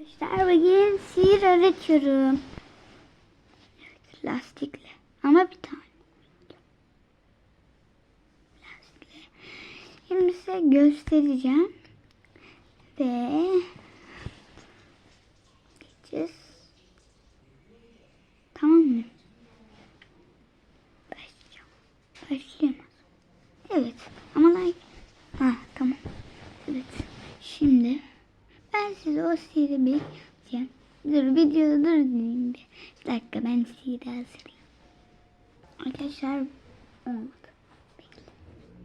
Arkadaşlar bugün sihir öğretiyorum. Evet, lastikle. Ama bir tane. Lastikle. Şimdi size göstereceğim. Ve gideceğiz. Tamam mı? Başlayacağım. Başlayamaz. Evet. Ama like. Ha tamam. Evet. Şimdi ben size o sihiri bekleyeceğim. Dur videoda dur diyeyim bir. Dakika ben sihiri hazırlayayım. Arkadaşlar olmadı. Bekle.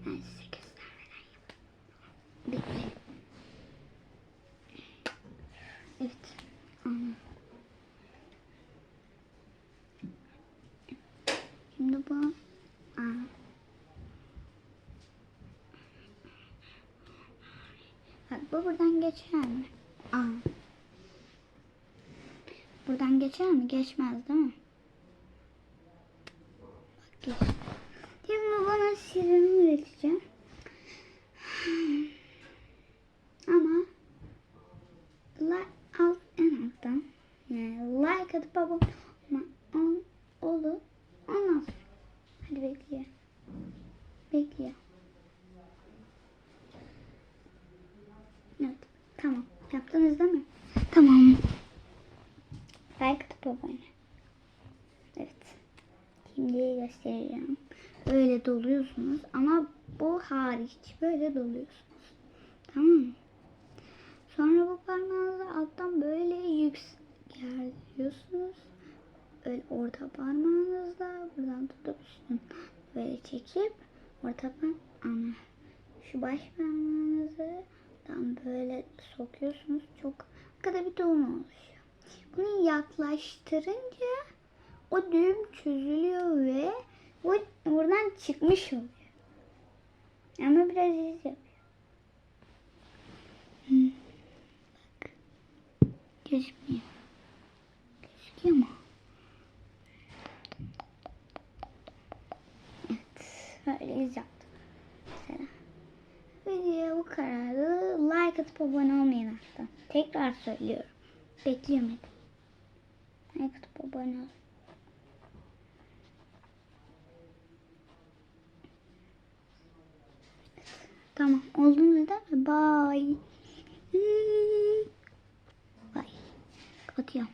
Ben size göstermeden. Bekle. Evet. Anladım. Şimdi bu. Aa. Bak bu buradan geçer mi? Aa. Buradan geçer mi? Geçmez değil mi? Bak geç. Şimdi bana sihirimi üreteceğim. Ama like alt en alttan yani like atıp abone olma on, olur. Ondan sonra. Hadi bekle. Bekle. Evet. Tamam. Yaptınız değil mi? Tamam. Like atıp abone. Evet. Şimdi göstereceğim. Böyle doluyorsunuz ama bu hariç böyle doluyorsunuz. Tamam mı? Sonra bu parmağınızı alttan böyle yükseltiyorsunuz. Öyle orta parmağınızla buradan tutup üstüne böyle çekip orta parmağını şu baş parmağınızı tam böyle sokuyorsunuz. Çok kadar bir dolma oluşuyor. Bunu yaklaştırınca o düğüm çözülüyor ve o oradan çıkmış oluyor. Ama biraz iz yapıyor. Hı. Bak. Gözükmüyor. Gözüküyor mu? Evet. Böyle iz yaptım. Videoya bu kararı like atıp abone olmayı unutmayın. Tekrar söylüyorum. Bekliyorum hadi. Like atıp abone ol. Tamam. Oldu mu değil mi? Bye. Bye. Kapatıyorum.